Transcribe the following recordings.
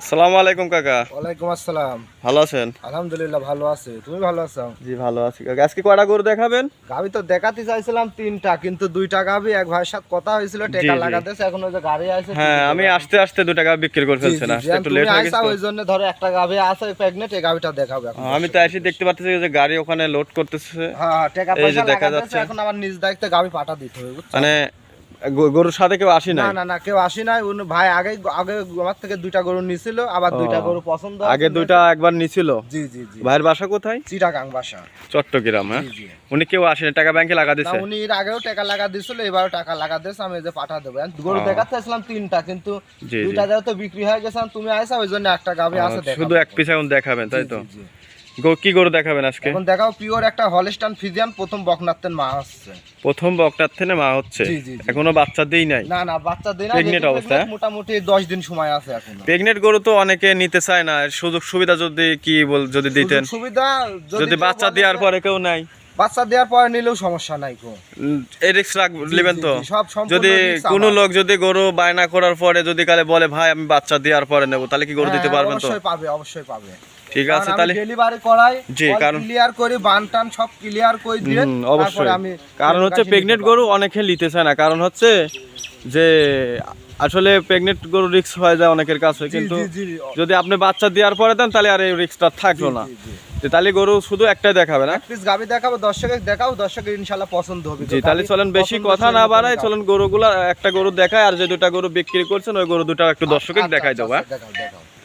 আসসালামু আলাইকুম কাকা। ওয়ালাইকুম আসসালাম। ভালো আছেন? আলহামদুলিল্লাহ ভালো আছে। তুমি ভালো আছো? জি ভালো আছি কাকা। আজকে কয়টা গরু দেখাবেন? গাবি তো দেখাতে চাইছিলাম তিনটা কিন্তু দুইটা গাবি এক ভাইয়ের সাথে কথা হয়েছিল টেকা লাগাতেছে এখন ওই যে গাড়ি আছে হ্যাঁ আমি আসতে আসতে দু টাকা বিক্রি করে ফেলছি না একটু লেট হয়ে গেছে। ওই জন্য ধরো একটা গাবি আছে প্রেগনেন্ট এই গাবিটা দেখাবে এখন। আমি তো এসে দেখতে পাচ্ছি যে গাড়ি ওখানে লোড করতেছে। হ্যাঁ হ্যাঁ, টাকা পয়সা দেখা যাচ্ছে। এখন আমার নিজ দায়িত্বে গাবি পাঠা দিতে হবে মানে গরুর সাথে কেউ আসি না না না কেউ আসি নাই। উনি ভাই আগে আগে আমার থেকে দুইটা গরু নিছিল আবার দুইটা গরু পছন্দ আগে দুইটা একবার নিছিল? জি জি জি। ভাইয়ের বাসা কোথায়? চিটাগাং বাসা। চট্টগ্রাম হ্যাঁ? উনি কেউ আসেনি টাকা ব্যাংকে লাগা না দিছে উনি এর আগেও টাকা লাগা দিছিল এবারও টাকা লাগা দিয়েছে আমি যে পাঠা দেবো। গরু। দেখাতে আসলাম তিনটা কিন্তু। দুইটা যেহেতু বিক্রি হয়ে গেছে তুমি আইসা ওই জন্য একটা গাবি আহ, আছে শুধু এক পিস এখন দেখাবেন তাই তো? কি গরু দেখাবেন আজকে? এখন দেখাও পিওর একটা হলিস্টান ফিজিয়ান প্রথম বকনাত্তেন মা প্রথম মা হচ্ছে। এখনও বাচ্চা দেই নাই? না না বাচ্চা দিন Pregnant অবস্থা, হ্যাঁ? মোটামুটি দশ দিন সময় আছে এখন। প্রেগনেন্ট গরু তো অনেকে নিতে চায় না সুযোগ সুবিধা যদি কি বল যদি দিতেন? সুবিধা যদি বাচ্চা দেওয়ার পরে কেউ নাই? বাচ্চা দেওয়ার পরে নিলেও সমস্যা নাই রিক্স নেবেন তো? যদি কোনো লোক যদি গরু বায়না করার পরে যদি কালে বলে ভাই আমি বাচ্চা দেওয়ার পরে নেব তাহলে কি গরু দিতে হ্যাঁ, পারবেন তো? অবশ্যই পাবে অবশ্যই পাবে। ঠিক আছে তাহলে ডেলিভারি করাই জি, কারণ- ক্লিয়ার করি বান টান সব ক্লিয়ার করে দিয়ে অবশ্যই। আমি কারণ হচ্ছে প্রেগনেন্ট গরু অনেকে নিতে চায় না। কারণ হচ্ছে যে আসলে প্রেগনেন্ট গরু রিক্স হয়ে যায় অনেকের কাছে। কিন্তু যদি আপনি বাচ্চা দেওয়ার পরে দেন তাহলে আর এই রিক্সটা থাকল না। তাহলে গরু শুধু একটাই দেখাবে না? প্লিজ গাবি দেখাবো দর্শকে দেখাও দর্শকের ইনশাল্লাহ পছন্দ হবে। জি তাহলে চলেন বেশি কথা না বাড়াই চলেন গরুগুলা একটা গরু দেখায় আর যে দুটা গরু বিক্রি করছেন ওই গরু দুটা একটু দর্শকে দেখাই দেবো হ্যাঁ?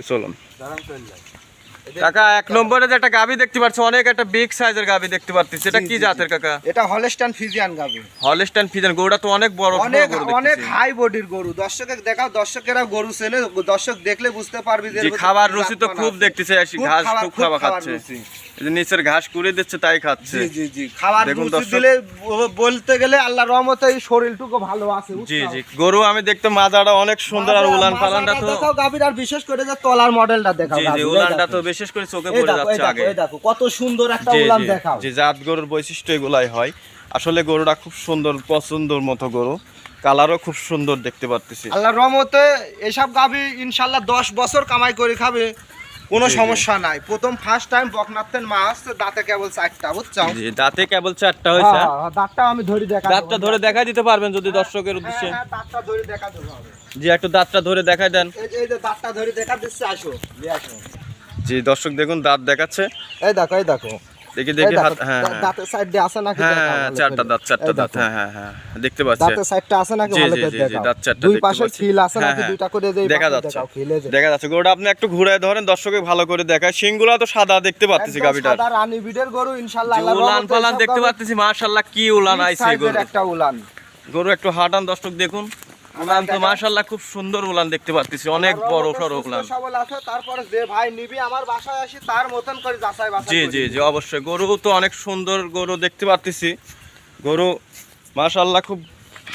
চলুন। কাকা এক নম্বরে যে একটা গাবি দেখতে পাচ্ছি অনেক একটা বিগ সাইজের গাবি দেখতে পাচ্ছি এটা কি জাতের কাকা? এটা হলস্টাইন ফিজিয়ান গাবি। হলস্টাইন ফিজান গরুটা তো অনেক বড় অনেক অনেক হাই বডির গরু। দর্শকের দেখাও দর্শকেরা গরু চেনে দর্শক দেখলে বুঝতে পারবি যে খাবার রুচি তো খুব। দেখতেছে ঘাস খুব খাওয়া খাচ্ছে। নিচের ঘাস কুড়ে দিচ্ছে তাই খাচ্ছে। জি জি জি। খাবার দেখুন দিলে বলতে গেলে আল্লাহ রহমতে এই শরীরটুকু ভালো আছে জি জি। গরু আমি দেখতে মাজাটা অনেক সুন্দর আর উলান পালানটা তো দেখাও আর বিশেষ করে যে তলার মডেলটা দেখাও জি জি উলানটা তো বিশেষ করে চোখে পড়ে যাচ্ছে আগে। এই দেখো, কত সুন্দর একটা উলান দেখাও। জি জাত গরুর বৈশিষ্ট্য এগুলাই হয়। আসলে গরুটা খুব সুন্দর পছন্দর মতো গরু। কালারও খুব সুন্দর দেখতে পারতেছি। আল্লাহর রহমতে এসব গাভী ইনশাল্লাহ দশ বছর কামাই করে খাবে। কোনো। সমস্যা নাই। প্রথম ফার্স্ট টাইম বকনাথেন মা আসছে দাঁতে কেবল চারটা বুঝছ? জি দাঁতে কেবল চারটা হয়েছে হ্যাঁ, হ্যাঁ, দাঁতটা আমি ধরে দেখা দাঁতটা ধরে দেখা দিতে পারবেন যদি দর্শকের উদ্দেশ্যে। হ্যাঁ, দাঁতটা ধরে দেখা দেবো হবে জি একটু দাঁতটা ধরে দেখাই দেন। এই যে- দাঁতটা ধরে দেখা দিচ্ছে আসো। আসো। জি দর্শক দেখুন দাঁত দেখাচ্ছে। এই দেখো এই দেখো। দেখি দেখি হাত হ্যাঁ হ্যাঁ। দাঁতের সাইড দিয়ে আছে নাকি? হ্যাঁ দেখাও হ্যাঁ, ভালো চারটা দাঁত চারটা দাঁত হ্যাঁ হ্যাঁ হ্যাঁ দেখতে পাচ্ছি। দাঁতের সাইডটা আছে নাকি? ভালো করে জি, জি, দেখাও। দাঁত চারটা দুই পাশে পাচ্ছি। আছে হ্যাঁ, নাকি? হ্যাঁ। দুইটা করে দেই দেখা যাচ্ছে। দেখাও খিলে যে। দেখা যাচ্ছে। গরুটা আপনি একটু ঘুরে ধরেন দর্শকে ভালো করে দেখায়। শিংগুলা তো সাদা দেখতে পাচ্ছি একদম সাদা রানী বিডের গরু ইনশাআল্লাহ। উলান পালান দেখতে গাভী পাচ্ছি মাশাআল্লাহ কি উলান আইছে গরু একটা উলান। গরু একটু হাঁটান দর্শক দেখুন। উলান তো মাশাআল্লাহ খুব সুন্দর উলান দেখতে পাচ্ছি অনেক বড় সরো উলান। সবল আছে তারপরে যে ভাই নিবি আমার বাসায় আসি তার মতন করে যাচাই বাছাই জি জি জি অবশ্যই। গরু তো অনেক সুন্দর গরু দেখতে পাচ্ছি গরু মাশাআল্লাহ খুব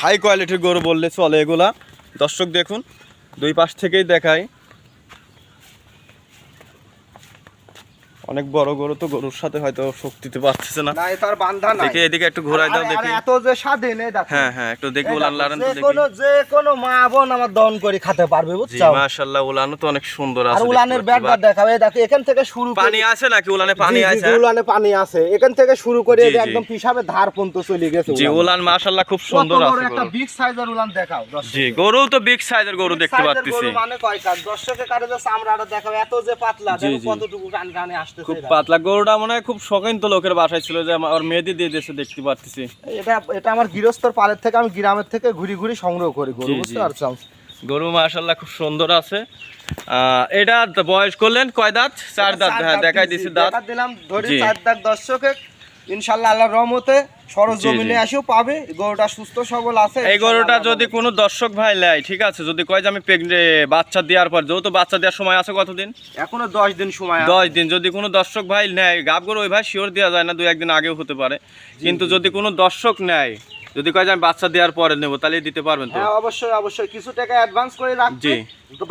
হাই কোয়ালিটির গরু বললে চলে এগুলা। দর্শক দেখুন দুই পাশ থেকেই দেখাই। অনেক বড় গরু তো গরুর সাথে হয়তো শক্তিতে পারতেছে না। না তার বান্ধা নাই। দেখি এদিকে একটু ঘোরাই দাও আরে- আরে দেখি এত যে স্বাধীন হ্যাঁ হ্যাঁ একটু দেখি উলান লারান তো দেখি। কোনো যে কোনো মা বোন আমার দন করে খেতে পারবে বুঝছ? মাশাআল্লাহ উলানও তো অনেক সুন্দর আর আছে উলানের দেখতে ব্যাট। দেখাও এই দেখো এখান থেকে শুরু পানি আছে নাকি? উলানে পানি আছে? জি, উলানে পানি আছে। এখান থেকে শুরু করে এই একদম পিসাবে ধার পর্যন্ত চলে গেছে জি উলান। মাশাআল্লাহ খুব সুন্দর আছে একটা বিগ সাইজের উলান দেখাও জি গরু তো বিগ সাইজের গরু দেখতে পাচ্ছি গরু মানে কয়টা দর্শকের কারে যে চামড়াটা দেখাও এত যে পাতলা দেখো কতটুকু গান গানে আসতেছে। খুব পাতলা গরুটা মনে হয় খুব শখিন তো লোকের বাসায় ছিল যে আমার মেহেদি দিয়ে দিয়েছে দেখতে পাচ্ছি এটা এটা আমার গৃহস্থর পালের থেকে আমি গ্রামের থেকে ঘুরি ঘুরি সংগ্রহ করি গরু বুঝতে। গরু মাশাল্লাহ খুব সুন্দর আছে। আহ, এটা বয়স করলেন কয় দাঁত? চার দাঁত হ্যাঁ দেখাই দিছি দাঁত। দিলাম ধরি চার দাঁত দর্শকে ইনশাল্লাহ আল্লাহর রহমতে সরজ এসেও পাবে। গরুটা সুস্থ সবল আছে। এই গরুটা যদি কোনো দর্শক ভাই নেয় ঠিক আছে? যদি কয় যে আমি বাচ্চা দেওয়ার পর যেহেতু বাচ্চা দেওয়ার সময় আছে কতদিন? এখনও দশ দিন সময় আছে। দশ দিন। যদি কোনো দর্শক ভাই নেয় গাব গরু ওই ভাই শিওর দেওয়া যায় না দু একদিন আগেও হতে পারে। কিন্তু যদি কোনো দর্শক নেয় যদি কয় যে আমি বাচ্চা দেওয়ার পরে নেব তাহলে দিতে পারবেন তো? হ্যাঁ অবশ্যই অবশ্যই। কিছু টাকা অ্যাডভান্স করে রাখছি জি।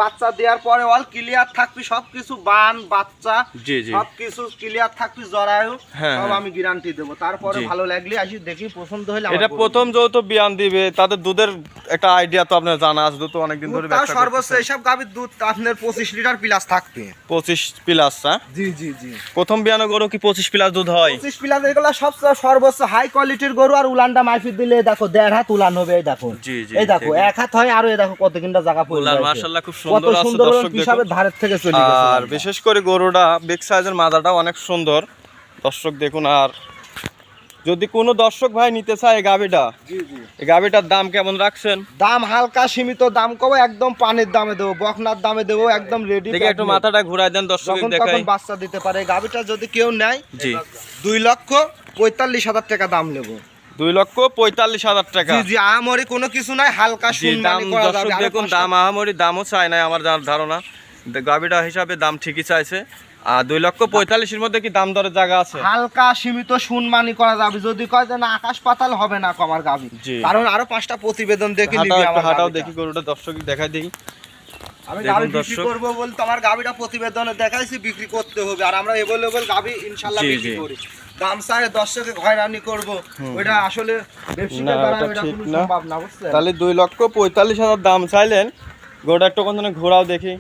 বাচ্চা দেওয়ার পরে অল ক্লিয়ার থাকবি সবকিছু বান বাচ্চা জি জি। সবকিছু ক্লিয়ার থাকবি জরায়ু হ্যাঁ, সব হ্যাঁ। আমি গ্যারান্টি দেবো। তারপরে ভালো লাগলে আসি দেখি পছন্দ হলে এটা। প্রথম যেহেতু বিয়ান দিবে তাদের দুধের একটা আইডিয়া তো আপনার জানা আছে দুধ তো অনেকদিন ধরে ব্যবসা সর্বোচ্চ। এইসব গাভীর দুধ আপনার পঁচিশ লিটার প্লাস থাকবে। পঁচিশ প্লাস হ্যাঁ? জি জি জি। প্রথম বিয়ানো গরু কি পঁচিশ প্লাস দুধ হয়? পঁচিশ প্লাস এগুলা সবচেয়ে সর্বোচ্চ হাই কোয়ালিটির গরু আর উলানটা মাইফি দিলে এই দেখো দেড় হাত উলান হবে এই দেখো। এই দেখো এক হাত হয় আর এই দেখো কত কিনটা জায়গা পড়ে উলান মাশাআল্লাহ খুব সুন্দর আছে দর্শক দেখুন। ধারের থেকে চলে গেছে আর বিশেষ করে গরুটা বিগ সাইজের মাদাটা অনেক সুন্দর। দর্শক দেখুন আর যদি কোনো দর্শক ভাই নিতে চায় গাবিটা এই গাবিটার দাম কেমন রাখছেন? দাম হালকা সীমিত দাম কবে একদম পানির দামে দেবো বকনার দামে দেবো একদম রেডি দেখে একটু মাথাটা ঘুরাই দেন দর্শক দেখাই। বাচ্চা দিতে পারে গাভিটা যদি কেউ নেয় দুই লক্ষ পঁয়তাল্লিশ হাজার টাকা দাম নেব। দুই লক্ষ পঁয়তাল্লিশ হাজার টাকা। জি কোনো কিছু নাই হালকা দাম দেখুন দাম আহামরি দামও চাই নাই আমার ধারণা। গাবিটা হিসাবে দাম ঠিকই চাইছে। আর দুই লক্ষ পঁয়তাল্লিশের মধ্যে কি দাম দরের জায়গা আছে? হালকা সীমিত শুনমানি করা যাবে। যদি কয় যে না আকাশ পাতাল হবে না কমার গাভি কারণ আরও পাঁচটা প্রতিবেদন দেখে হাঁটাও। দেখি গরুটা দর্শক দেখাই দিই আমি গাভি বিক্রি দর্শক। করব বলতে আমার গাভিটা প্রতিবেদনে দেখাইছি বিক্রি করতে হবে। আর আমরা এভেলেবল গাভি ইনশাল্লাহ বিক্রি করি। দাম চাই দর্শকে হয়রানি করব। ওইটা আসলে ব্যবসায়ীদের না, দ্বারা ওটা কোনো সম্ভব না বুঝছেন তাহলে লক্ষ পঁয়তাল্লিশ হাজার দাম চাইলেন। গরুটা একটু কোন ঘোরাও দেখি।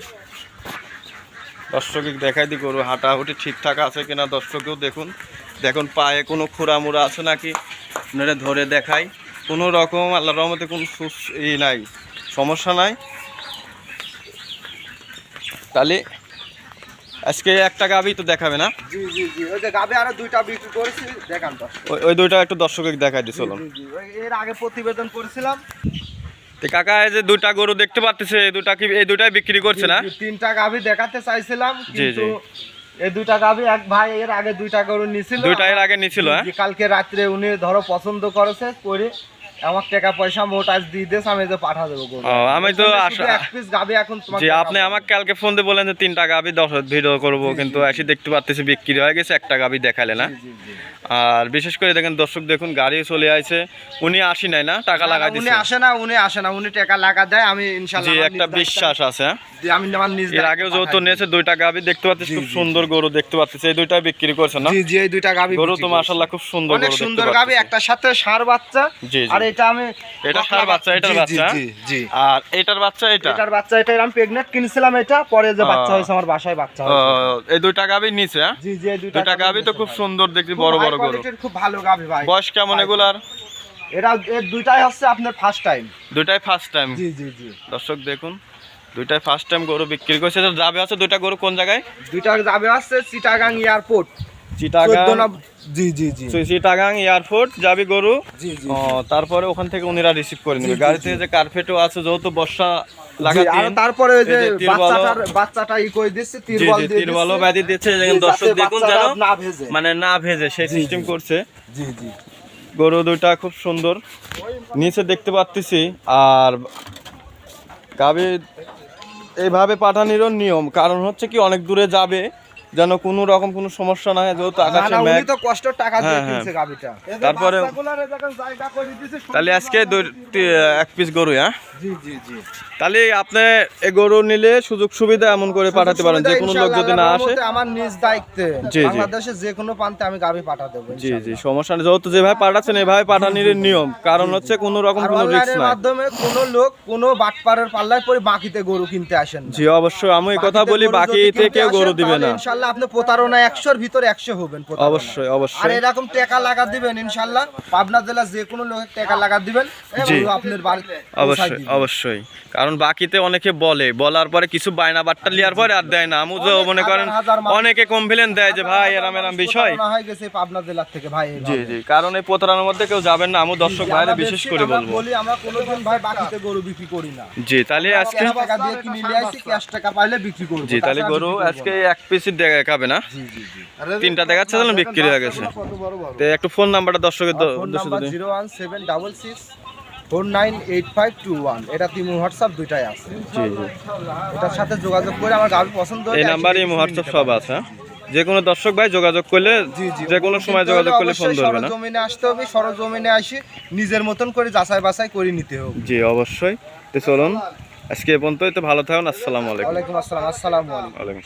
দর্শক দেখাই দি গরু হাঁটাহুটি ঠিকঠাক আছে কিনা দর্শকেও দেখুন। দেখুন পায়ে কোনো খুঁড়ামুড়া আছে নাকি? আপনারা ধরে দেখাই। কোনো রকম আল্লাহ রহমতে কোনো সুস- ই নাই। সমস্যা নাই। তাহলে আজকে একটা গাবি তো দেখাবে না? জি জি জি। ওই যে গাভি আরও দুইটা বিক্রি করেছি দেখান ওই- ওই দুইটা একটু দর্শকে দেখাই দি চলুন। জি, জি, ওই- এর আগে প্রতিবেদন করেছিলাম। তো কাকা এই যে দুইটা গরু দেখতে পাচ্ছেছে এই দুটা কি এই দুটাই বিক্রি করছে না? তিনটা গাভি দেখাতে চাইছিলাম কিন্তু। এই দুইটা গাভি এক ভাই এর আগে দুইটা গরু নিছিল। দুইটা এর আগে নিছিল হ্যাঁ? কালকে রাত্রে উনি ধরো পছন্দ করেছে করে আমার টাকা পয়সা মোট আজ দিয়ে দিয়েছে আমি যে পাঠা দেবো আমি তো এখানে জি আপনি আমাকে কালকে ফোন দিয়ে বলেন যে দশ ভিডিও করব কিন্তু এসে দেখতে পাচ্ছি বিক্রি হয়ে গেছে দেখালে না। আর বিশেষ করে দেখেন দর্শক দেখুন গাড়ি চলে আইছে উনি আসি নাই না টাকা না, লাগাই উনি আসে না উনি আসে না উনি টাকা লাগা দেয় আমি একটা বিশ্বাস আছে হ্যাঁ? আমি আমার নিজ এর দায়িত্বে আগেও যেহেতু নিয়েছে দুইটা গাবি দেখতে খুব সুন্দর গরু দেখতে এই দুইটা বিক্রি করছে না? জি জি এই দুইটা গাভি গরু তো। খুব সুন্দর গরু সুন্দর একটার সাথে ষাঁড় বাচ্চা। আর এটা আমি এটা বাচ্চা, এটার বাচ্চা? জি জি। আর এটার বাচ্চা এটা? এটার বাচ্চা এটা আমি প্রেগনেন্ট কিনছিলাম এটা পরে যে বাচ্চা। হয়েছে আমার বাসায় বাচ্চা হয়েছে। এই দুইটা গাবি নিচে হ্যাঁ? জি জি এই দুইটা গাবি তো খুব সুন্দর দেখতে বড় বড় গরু। খুব ভালো গাভি ভাই। বয়স কেমন এগুলার? এরা এর দুইটাই হচ্ছে আপনার ফার্স্ট টাইম দুইটাই ফার্স্ট টাইম জি জি জি। দর্শক দেখুন দুইটাই ফার্স্ট টাইম গরু বিক্রি করছে। যাবে আছে দুইটা গরু কোন জায়গায়? দুইটা যাবে হচ্ছে চিটাগাং এয়ারপোর্ট চিটাগাং জি জি জি। চিটাগাং এয়ারপোর্ট যাবি গরু। জি জি তারপরে ওখান থেকে উনিরা রিসিভ করে নেবে। গাড়িতে যে কার্পেটও আছে যেহেতু বর্ষা জি, লাগাতে আর তারপরে যে বাচ্চাটার বাচ্চাটা ই দিচ্ছে তিরবল দিয়ে তিরবলও দিচ্ছে। দিচ্ছে জি, দর্শক দেখুন যেন না ভেজে। মানে না ভেজে সেই সিস্টেম করছে। জি জি। গরু দুইটা খুব সুন্দর। নিচে দেখতে পাচ্ছি আর গাবি এইভাবে পাঠানোরও নিয়ম। কারণ হচ্ছে কি অনেক দূরে যাবে যেন কোনো রকম কোনো সমস্যা না হয় যেহেতু আকাশে মেঘ। তো কষ্ট টাকা দিয়ে হ্যাঁ, হ্যাঁ। কিনছে গাবিটা তারপরে- এই তাহলে আজকে এক পিস গরু হ্যাঁ? জি জি জি। তাহলে আপনি এ গরু নিলে সুযোগ সুবিধা এমন করে পাঠাতে পারেন যে কোনো লোক যদি না আসে। আমার নিজ দায়িত্বে জি, জি। বাংলাদেশে যে কোনো প্রান্তে আমি গাবি পাঠা দেবো জি জি সমস্যা নেই। যেহেতু যেভাবে পাঠাচ্ছেন এভাবে পাঠানোর নিয়ম। কারণ হচ্ছে কোনো রকম কোনো রিস্ক নাই। মাধ্যমে কোনো লোক কোনো বাটপাড়ের পাল্লায় পরে বাকিতে গরু কিনতে আসেন। জি অবশ্যই। আমি এই কথা বলি বাকিতে কেউ গরু দিবে না। ইনশাআল্লাহ আপনি প্রতারণা একশোর ভিতরে একশো হবেন প্রতারণায়। অবশ্যই আর এরকম টাকা লাগা দিবেন ইনশাল্লাহ পাবনা জেলা যে কোনো লোকের টাকা লাগা দিবেন এবং আপনার বাড়িতে অবশ্যই অবশ্যই। কারণ বাকিতে অনেকে বলে বলার পরে কিছু বায়না বাট্টা লিয়ার পরে আর দেয় না। আমি তো মনে করেন অনেকে কমপ্লেন দেয় যে ভাই এরাম এরাম বিষয়। হয়ে গেছে পাবনা জেলার থেকে ভাই জি জি। কারণ এই প্রতারণার মধ্যে কেউ যাবেন না। আমি দর্শক ভাইরা বিশেষ করে বলব। বলি আমরা কোনোদিন ভাই বাকিতে গরু বিক্রি করি না। জি তাহলে আজকে টাকা দিয়ে কিনে নিয়ে আসি ক্যাশ টাকা পাইলে বিক্রি করব। জি তাহলে গরু আজকে। এক পিসি দেখাবে না? জি জি জি। তিনটা দেখাচ্ছে তাহলে বিক্রি হয়ে গেছে। তো একটু ফোন নাম্বারটা দর্শকের number zero one seven double six four nine eight five two one এটা তিমু হোয়াটসঅ্যাপ দুইটাই আছে। জি জি। এটার সাথে যোগাযোগ করে আমার গাড়ি পছন্দ এই একশো নাম্বারই হোয়াটসঅ্যাপ সব আছে হ্যাঁ? যে কোনো দর্শক ভাই যোগাযোগ করলে জি জি যে কোনো সময় যোগাযোগ করলে ফোন ধরবে না। সরজমিনে আসতে হবে সরজমিনে আসি নিজের মতন করে যাচাই বাছাই করে নিতে হবে। জি অবশ্যই। তো চলুন আজকে এ পর্যন্তই। তো ভালো থাকুন আসসালামু আলাইকুম। ওয়ালাইকুম আসসালাম আসসালামু আলাইকুম।